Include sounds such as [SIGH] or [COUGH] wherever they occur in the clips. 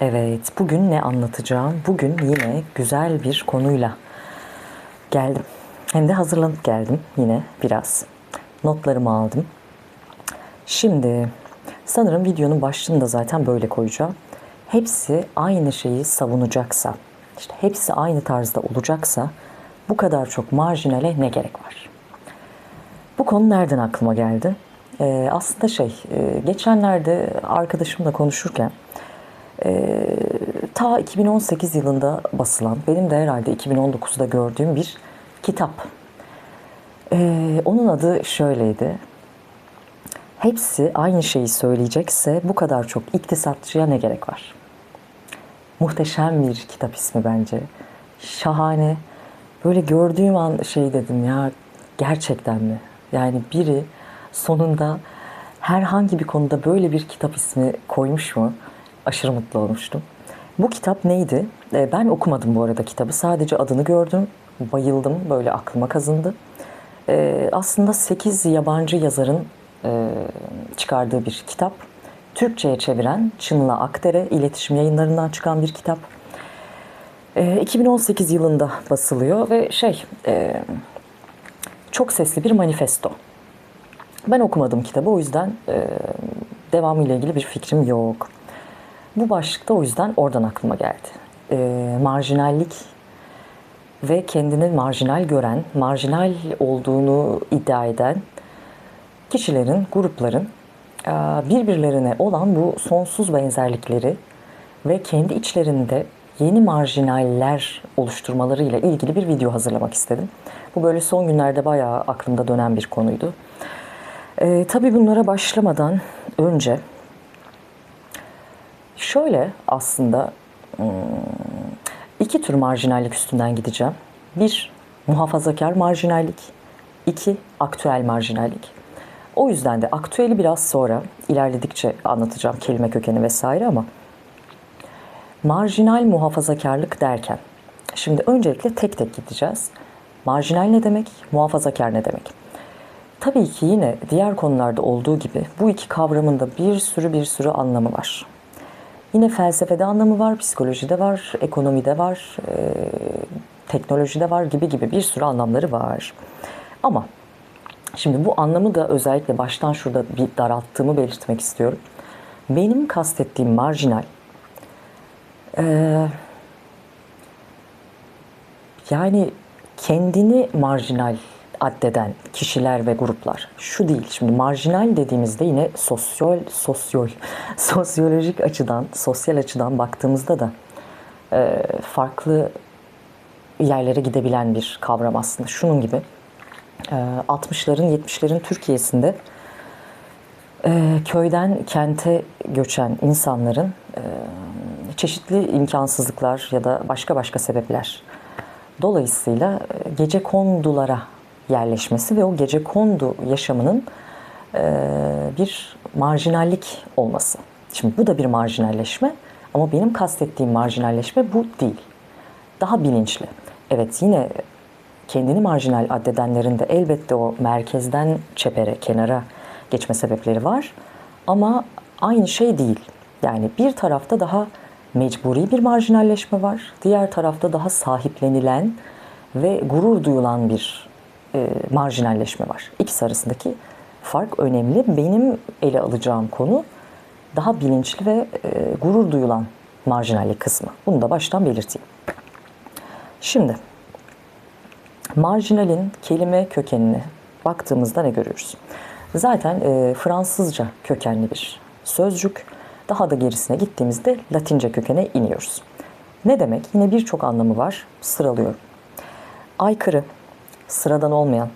Evet, bugün ne anlatacağım? Bugün yine güzel bir konuyla geldim. Hem de hazırlanıp geldim yine biraz. Notlarımı aldım. Şimdi sanırım videonun başlığını da zaten böyle koyacağım. Hepsi aynı şeyi savunacaksa, işte hepsi aynı tarzda olacaksa bu kadar çok marjinale ne gerek var? Bu konu nereden aklıma geldi? Ee, aslında şey, e, geçenlerde arkadaşımla konuşurken e, ta 2018 yılında basılan, benim de herhalde 2019'da gördüğüm bir kitap. Ee, onun adı şöyleydi. Hepsi aynı şeyi söyleyecekse bu kadar çok iktisatçıya ne gerek var? Muhteşem bir kitap ismi bence. Şahane. Böyle gördüğüm an şey dedim ya gerçekten mi? Yani biri sonunda herhangi bir konuda böyle bir kitap ismi koymuş mu? Aşırı mutlu olmuştum. Bu kitap neydi? Ee, Ben okumadım bu arada kitabı. Sadece adını gördüm. Bayıldım. Böyle aklıma kazındı. Ee, Aslında 8 yabancı yazarın e, çıkardığı bir kitap. Türkçe'ye çeviren Çınla Akdere iletişim yayınlarından çıkan bir kitap. Ee, 2018 yılında basılıyor ve şey e, çok sesli bir manifesto. Ben okumadım kitabı o yüzden e, devamıyla ilgili bir fikrim yok. Bu başlıkta o yüzden oradan aklıma geldi. E, marjinallik ve kendini marjinal gören, marjinal olduğunu iddia eden kişilerin, grupların e, birbirlerine olan bu sonsuz benzerlikleri ve kendi içlerinde yeni marjinaller oluşturmalarıyla ilgili bir video hazırlamak istedim. Bu böyle son günlerde bayağı aklımda dönen bir konuydu. Ee, tabii bunlara başlamadan önce şöyle aslında hmm, iki tür marjinallik üstünden gideceğim. Bir, muhafazakar marjinallik. iki aktüel marjinallik. O yüzden de aktüeli biraz sonra ilerledikçe anlatacağım kelime kökeni vesaire ama marjinal muhafazakarlık derken şimdi öncelikle tek tek gideceğiz. Marjinal ne demek? Muhafazakar ne demek? Tabii ki yine diğer konularda olduğu gibi bu iki kavramın da bir sürü bir sürü anlamı var. Yine felsefede anlamı var, psikolojide var, ekonomide var, e, teknolojide var gibi gibi bir sürü anlamları var. Ama şimdi bu anlamı da özellikle baştan şurada bir daralttığımı belirtmek istiyorum. Benim kastettiğim marjinal, e, yani kendini marjinal addeden kişiler ve gruplar. Şu değil. Şimdi marjinal dediğimizde yine sosyal, sosyal, [LAUGHS] sosyolojik açıdan, sosyal açıdan baktığımızda da e, farklı yerlere gidebilen bir kavram aslında. Şunun gibi. E, 60'ların 70'lerin Türkiye'sinde e, köyden kente göçen insanların e, çeşitli imkansızlıklar ya da başka başka sebepler dolayısıyla e, gece kondulara yerleşmesi ve o gece kondu yaşamının bir marjinallik olması. Şimdi bu da bir marjinalleşme ama benim kastettiğim marjinalleşme bu değil. Daha bilinçli. Evet yine kendini marjinal addedenlerin de elbette o merkezden çepere, kenara geçme sebepleri var. Ama aynı şey değil. Yani bir tarafta daha mecburi bir marjinalleşme var. Diğer tarafta daha sahiplenilen ve gurur duyulan bir e, marjinalleşme var. İkisi arasındaki fark önemli. Benim ele alacağım konu daha bilinçli ve e, gurur duyulan marjinallik kısmı. Bunu da baştan belirteyim. Şimdi marjinalin kelime kökenine baktığımızda ne görüyoruz? Zaten e, Fransızca kökenli bir sözcük. Daha da gerisine gittiğimizde Latince kökene iniyoruz. Ne demek? Yine birçok anlamı var. Sıralıyorum. Aykırı, sıradan olmayan,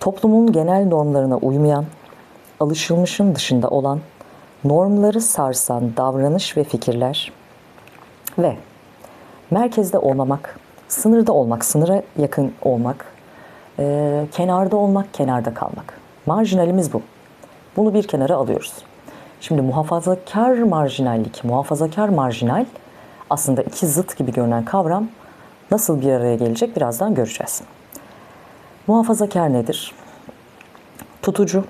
toplumun genel normlarına uymayan, alışılmışın dışında olan, normları sarsan davranış ve fikirler ve merkezde olmamak, sınırda olmak, sınıra yakın olmak, e, kenarda olmak, kenarda kalmak. Marjinalimiz bu. Bunu bir kenara alıyoruz. Şimdi muhafazakar marjinallik, muhafazakar marjinal aslında iki zıt gibi görünen kavram nasıl bir araya gelecek birazdan göreceğiz. Muhafazakar nedir? Tutucu,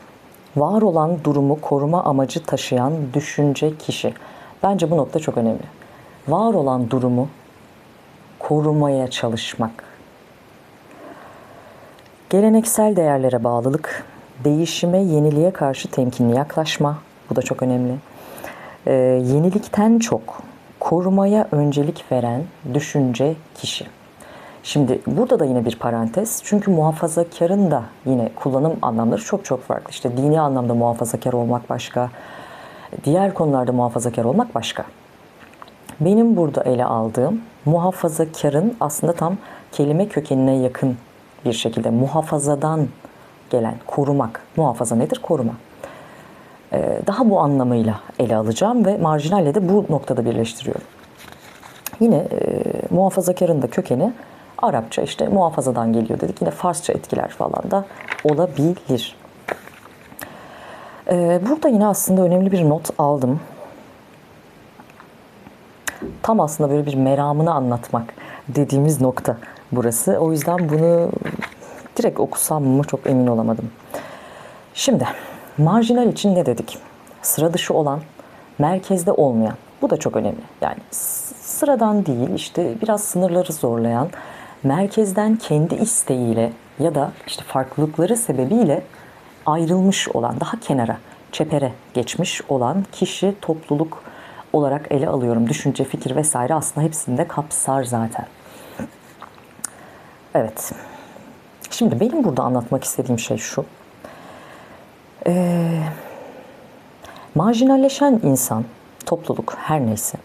var olan durumu koruma amacı taşıyan düşünce kişi. Bence bu nokta çok önemli. Var olan durumu korumaya çalışmak. Geleneksel değerlere bağlılık, değişime, yeniliğe karşı temkinli yaklaşma. Bu da çok önemli. Ee, yenilikten çok korumaya öncelik veren düşünce kişi. Şimdi burada da yine bir parantez. Çünkü muhafazakarın da yine kullanım anlamları çok çok farklı. İşte dini anlamda muhafazakar olmak başka, diğer konularda muhafazakar olmak başka. Benim burada ele aldığım muhafazakarın aslında tam kelime kökenine yakın bir şekilde muhafazadan gelen korumak. Muhafaza nedir? Koruma. Ee, daha bu anlamıyla ele alacağım ve marjinalle de bu noktada birleştiriyorum. Yine e, muhafazakarın da kökeni Arapça işte muhafazadan geliyor dedik. Yine Farsça etkiler falan da olabilir. Ee, burada yine aslında önemli bir not aldım. Tam aslında böyle bir meramını anlatmak dediğimiz nokta burası. O yüzden bunu direkt okusam mı çok emin olamadım. Şimdi marjinal için ne dedik? Sıra dışı olan, merkezde olmayan. Bu da çok önemli. Yani sıradan değil, işte biraz sınırları zorlayan, merkezden kendi isteğiyle ya da işte farklılıkları sebebiyle ayrılmış olan, daha kenara, çepere geçmiş olan kişi, topluluk olarak ele alıyorum. Düşünce, fikir vesaire aslında hepsini de kapsar zaten. Evet. Şimdi benim burada anlatmak istediğim şey şu. Ee, marjinalleşen insan, topluluk her neyse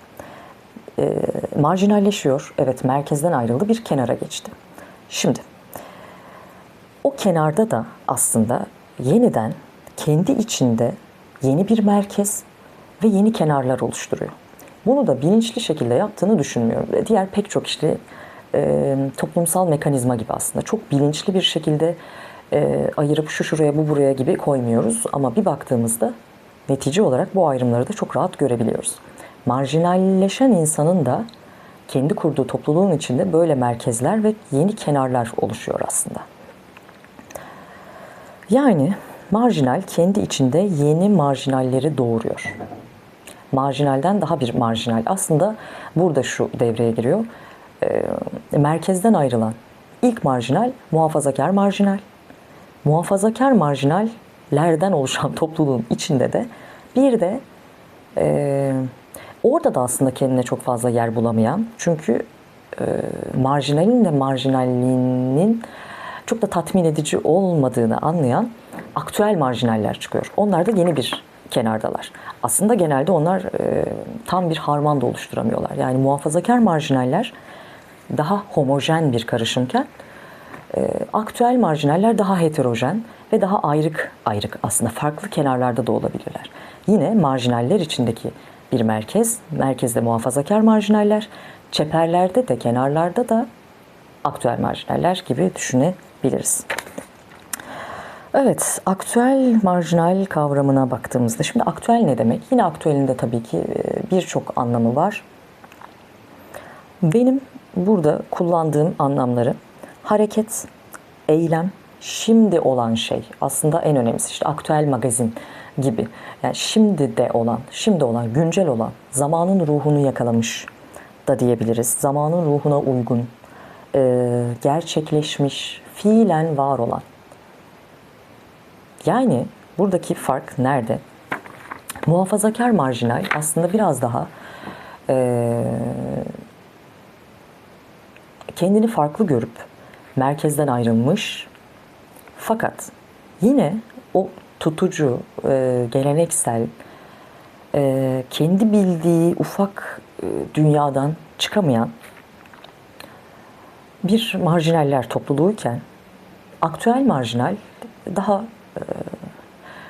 e, marjinalleşiyor. Evet merkezden ayrıldı bir kenara geçti. Şimdi o kenarda da aslında yeniden kendi içinde yeni bir merkez ve yeni kenarlar oluşturuyor. Bunu da bilinçli şekilde yaptığını düşünmüyorum. Diğer pek çok işte e, toplumsal mekanizma gibi aslında çok bilinçli bir şekilde e, ayırıp şu şuraya bu buraya gibi koymuyoruz. Ama bir baktığımızda netice olarak bu ayrımları da çok rahat görebiliyoruz. Marjinalleşen insanın da kendi kurduğu topluluğun içinde böyle merkezler ve yeni kenarlar oluşuyor aslında. Yani marjinal kendi içinde yeni marjinalleri doğuruyor. Marjinalden daha bir marjinal. Aslında burada şu devreye giriyor. E, merkezden ayrılan ilk marjinal muhafazakar marjinal. Muhafazakar marjinallerden oluşan [LAUGHS] topluluğun içinde de bir de e, orada da aslında kendine çok fazla yer bulamayan çünkü e, marjinalin de marjinalliğinin çok da tatmin edici olmadığını anlayan aktüel marjinaller çıkıyor. Onlar da yeni bir kenardalar. Aslında genelde onlar e, tam bir harman da oluşturamıyorlar. Yani muhafazakar marjinaller daha homojen bir karışımken e, aktüel marjinaller daha heterojen ve daha ayrık ayrık aslında farklı kenarlarda da olabilirler. Yine marjinaller içindeki bir merkez, merkezde muhafazakar marjinaller, çeperlerde de kenarlarda da aktüel marjinaller gibi düşünebiliriz. Evet, aktüel marjinal kavramına baktığımızda, şimdi aktüel ne demek? Yine aktüelinde tabii ki e, birçok anlamı var. Benim burada kullandığım anlamları hareket, eylem, şimdi olan şey. Aslında en önemlisi işte aktüel magazin gibi. Yani şimdi de olan, şimdi olan, güncel olan, zamanın ruhunu yakalamış da diyebiliriz. Zamanın ruhuna uygun, e, gerçekleşmiş, fiilen var olan. Yani buradaki fark nerede? Muhafazakar marjinal aslında biraz daha e, kendini farklı görüp merkezden ayrılmış fakat yine o tutucu, e, geleneksel, e, kendi bildiği ufak e, dünyadan çıkamayan bir marjinaller topluluğuyken aktüel marjinal daha e,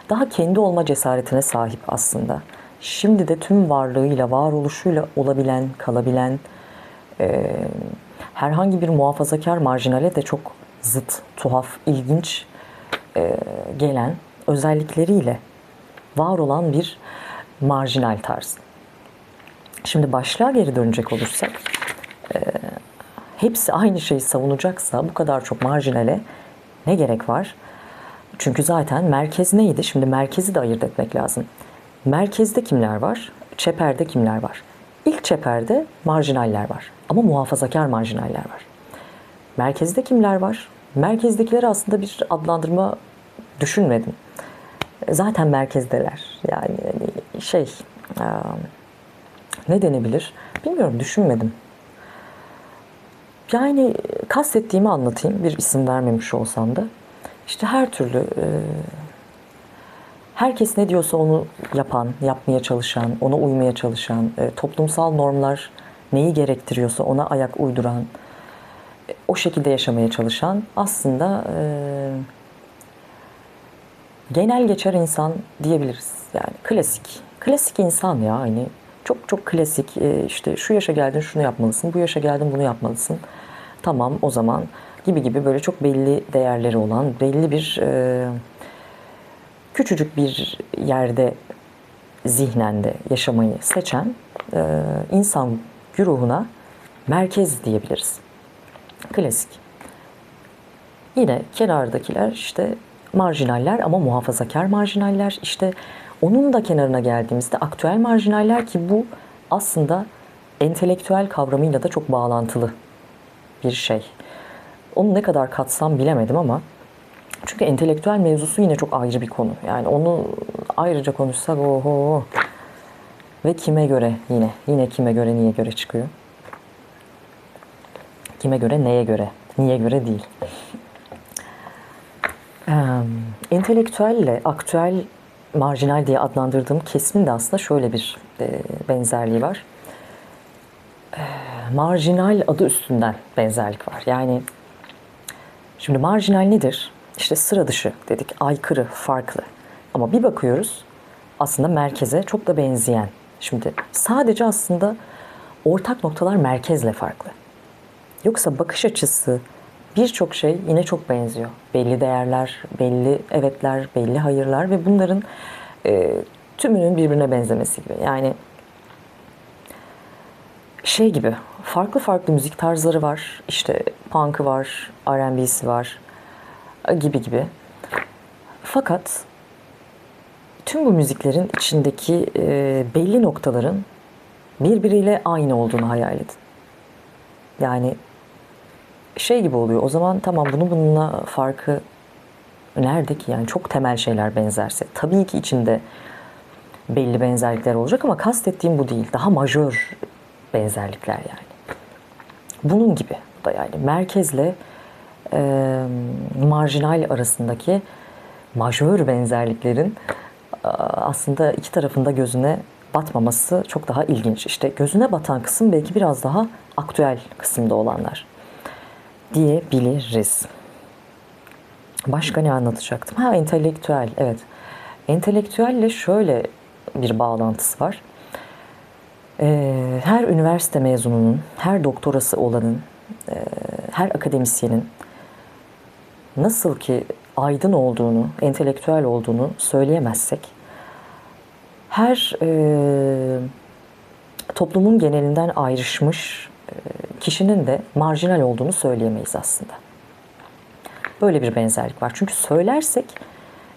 daha kendi olma cesaretine sahip aslında. Şimdi de tüm varlığıyla, varoluşuyla olabilen, kalabilen, e, herhangi bir muhafazakar marjinale de çok zıt, tuhaf, ilginç e, gelen özellikleriyle var olan bir marjinal tarz. Şimdi başlığa geri dönecek olursak, e, hepsi aynı şeyi savunacaksa bu kadar çok marjinale ne gerek var? Çünkü zaten merkez neydi? Şimdi merkezi de ayırt etmek lazım. Merkezde kimler var? çeperde kimler var? İlk çeperde marjinaller var. Ama muhafazakar marjinaller var. Merkezde kimler var? Merkezdekileri aslında bir adlandırma düşünmedim. Zaten merkezdeler. Yani hani şey ne denebilir? Bilmiyorum düşünmedim. Yani kastettiğimi anlatayım bir isim vermemiş olsam da. İşte her türlü herkes ne diyorsa onu yapan, yapmaya çalışan, ona uymaya çalışan, toplumsal normlar neyi gerektiriyorsa ona ayak uyduran, e, o şekilde yaşamaya çalışan aslında genel geçer insan diyebiliriz. Yani klasik, klasik insan ya hani çok çok klasik e, işte şu yaşa geldin şunu yapmalısın, bu yaşa geldin bunu yapmalısın. Tamam o zaman gibi gibi böyle çok belli değerleri olan, belli bir e, küçücük bir yerde zihnende yaşamayı seçen e, insan güruhuna merkez diyebiliriz. Klasik. Yine kenardakiler işte marjinaller ama muhafazakar marjinaller. İşte onun da kenarına geldiğimizde aktüel marjinaller ki bu aslında entelektüel kavramıyla da çok bağlantılı bir şey. Onu ne kadar katsam bilemedim ama çünkü entelektüel mevzusu yine çok ayrı bir konu. Yani onu ayrıca konuşsak oho. Ve kime göre yine, yine kime göre niye göre çıkıyor. Kime göre neye göre, niye göre değil. Ee, entelektüelle aktüel marjinal diye adlandırdığım kesmin de aslında şöyle bir e, benzerliği var. E, marjinal adı üstünden benzerlik var. Yani şimdi marjinal nedir? İşte sıra dışı dedik, aykırı, farklı. Ama bir bakıyoruz aslında merkeze çok da benzeyen. Şimdi sadece aslında ortak noktalar merkezle farklı. Yoksa bakış açısı, birçok şey yine çok benziyor. Belli değerler, belli evetler, belli hayırlar ve bunların e, tümünün birbirine benzemesi gibi. Yani şey gibi farklı farklı müzik tarzları var. İşte punk'ı var, R&B'si var gibi gibi. Fakat tüm bu müziklerin içindeki e, belli noktaların birbiriyle aynı olduğunu hayal edin. Yani şey gibi oluyor. O zaman tamam bunu bununla farkı nerede ki? Yani çok temel şeyler benzerse. Tabii ki içinde belli benzerlikler olacak ama kastettiğim bu değil. Daha majör benzerlikler yani. Bunun gibi da yani merkezle e, marjinal arasındaki majör benzerliklerin aslında iki tarafında gözüne batmaması çok daha ilginç. İşte gözüne batan kısım belki biraz daha aktüel kısımda olanlar diyebiliriz. Başka ne anlatacaktım? Ha entelektüel, evet. Entelektüelle şöyle bir bağlantısı var. Ee, her üniversite mezununun, her doktorası olanın, e, her akademisyenin nasıl ki aydın olduğunu, entelektüel olduğunu söyleyemezsek, her e, toplumun genelinden ayrışmış kişinin de marjinal olduğunu söyleyemeyiz aslında. Böyle bir benzerlik var. Çünkü söylersek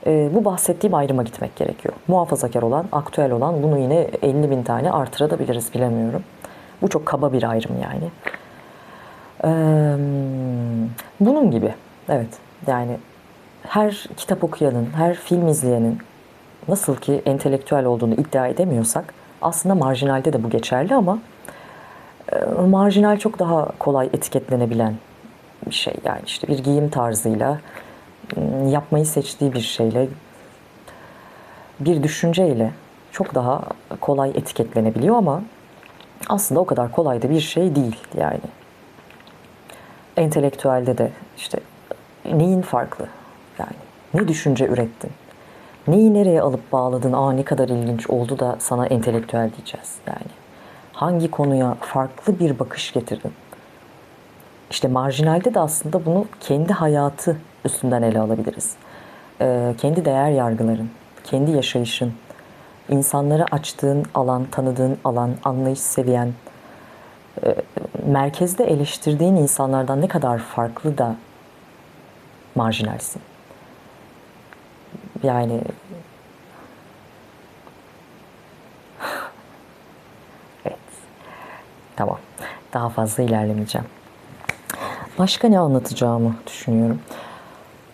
e, bu bahsettiğim ayrıma gitmek gerekiyor. Muhafazakar olan, aktüel olan bunu yine 50 bin tane artırabiliriz bilemiyorum. Bu çok kaba bir ayrım yani. E, bunun gibi. Evet. Yani her kitap okuyanın, her film izleyenin nasıl ki entelektüel olduğunu iddia edemiyorsak aslında marjinalde de bu geçerli ama marjinal çok daha kolay etiketlenebilen bir şey. Yani işte bir giyim tarzıyla, ıı, yapmayı seçtiği bir şeyle, bir düşünceyle çok daha kolay etiketlenebiliyor ama aslında o kadar kolay da bir şey değil yani. Entelektüelde de işte neyin farklı yani ne düşünce ürettin, neyi nereye alıp bağladın, aa ne kadar ilginç oldu da sana entelektüel diyeceğiz yani. Hangi konuya farklı bir bakış getirdin? İşte marjinalde de aslında bunu kendi hayatı üstünden ele alabiliriz. Ee, kendi değer yargıların, kendi yaşayışın, insanlara açtığın alan, tanıdığın alan, anlayış seviyen, e, merkezde eleştirdiğin insanlardan ne kadar farklı da marjinalsin. Yani Tamam. Daha fazla ilerlemeyeceğim. Başka ne anlatacağımı düşünüyorum.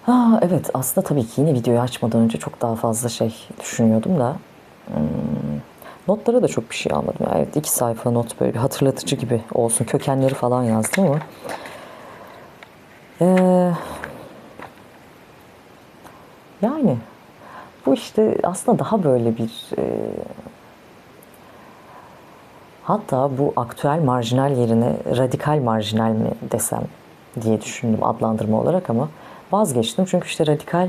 Ha, evet aslında tabii ki yine videoyu açmadan önce çok daha fazla şey düşünüyordum da hmm, notlara da çok bir şey almadım. Evet iki sayfa not böyle bir hatırlatıcı gibi olsun. Kökenleri falan yazdım ama Ee, yani bu işte aslında daha böyle bir e, hatta bu aktüel marjinal yerine radikal marjinal mi desem diye düşündüm adlandırma olarak ama vazgeçtim. Çünkü işte radikal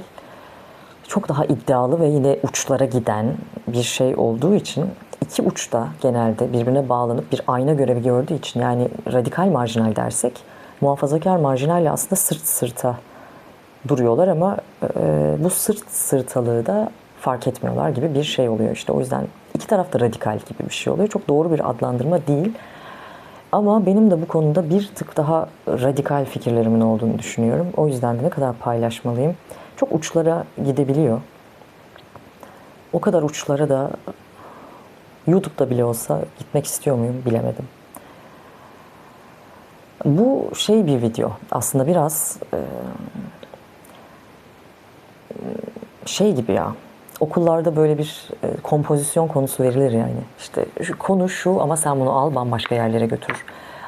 çok daha iddialı ve yine uçlara giden bir şey olduğu için iki uçta genelde birbirine bağlanıp bir ayna görevi gördüğü için yani radikal marjinal dersek muhafazakar marjinalle aslında sırt sırta duruyorlar ama e, bu sırt sırtalığı da fark etmiyorlar gibi bir şey oluyor işte. O yüzden iki taraf da radikal gibi bir şey oluyor. Çok doğru bir adlandırma değil. Ama benim de bu konuda bir tık daha radikal fikirlerimin olduğunu düşünüyorum. O yüzden de ne kadar paylaşmalıyım. Çok uçlara gidebiliyor. O kadar uçlara da YouTube'da bile olsa gitmek istiyor muyum bilemedim. Bu şey bir video. Aslında biraz şey gibi ya. Okullarda böyle bir e, kompozisyon konusu verilir yani. İşte şu konu şu ama sen bunu al bambaşka yerlere götür.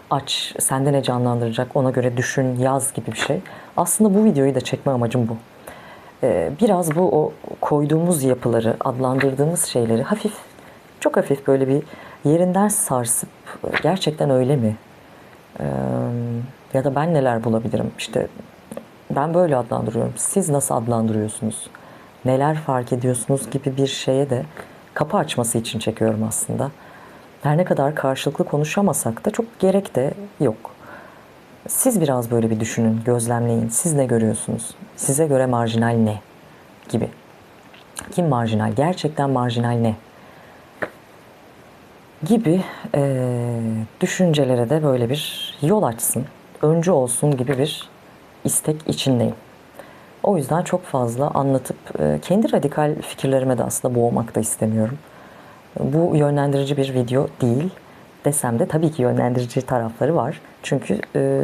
Aç, sende ne canlandıracak ona göre düşün, yaz gibi bir şey. Aslında bu videoyu da çekme amacım bu. E, biraz bu o koyduğumuz yapıları, adlandırdığımız şeyleri hafif, çok hafif böyle bir yerinden sarsıp gerçekten öyle mi? E, ya da ben neler bulabilirim? İşte ben böyle adlandırıyorum. Siz nasıl adlandırıyorsunuz? Neler fark ediyorsunuz gibi bir şeye de kapı açması için çekiyorum aslında. Her ne kadar karşılıklı konuşamasak da çok gerek de yok. Siz biraz böyle bir düşünün, gözlemleyin. Siz ne görüyorsunuz? Size göre marjinal ne? Gibi. Kim marjinal? Gerçekten marjinal ne? Gibi eee, düşüncelere de böyle bir yol açsın, öncü olsun gibi bir istek içindeyim. O yüzden çok fazla anlatıp e, kendi radikal fikirlerime de aslında boğmak da istemiyorum. Bu yönlendirici bir video değil desem de tabii ki yönlendirici tarafları var. Çünkü e,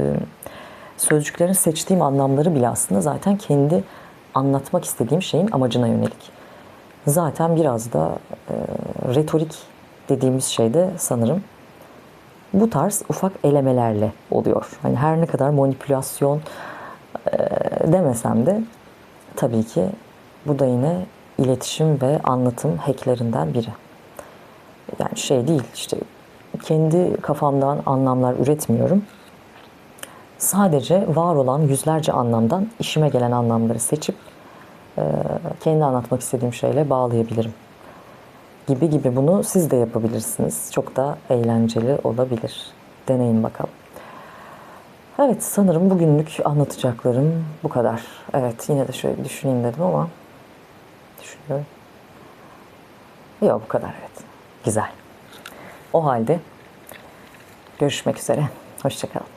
sözcüklerin seçtiğim anlamları bile aslında zaten kendi anlatmak istediğim şeyin amacına yönelik. Zaten biraz da e, retorik dediğimiz şey de sanırım bu tarz ufak elemelerle oluyor. Hani her ne kadar manipülasyon demesem de tabii ki bu da yine iletişim ve anlatım hacklerinden biri. Yani şey değil işte kendi kafamdan anlamlar üretmiyorum. Sadece var olan yüzlerce anlamdan işime gelen anlamları seçip e, kendi anlatmak istediğim şeyle bağlayabilirim. Gibi gibi bunu siz de yapabilirsiniz. Çok da eğlenceli olabilir. Deneyin bakalım. Evet sanırım bugünlük anlatacaklarım bu kadar. Evet yine de şöyle düşüneyim dedim ama düşünüyorum. Yok bu kadar evet. Güzel. O halde görüşmek üzere. Hoşçakalın.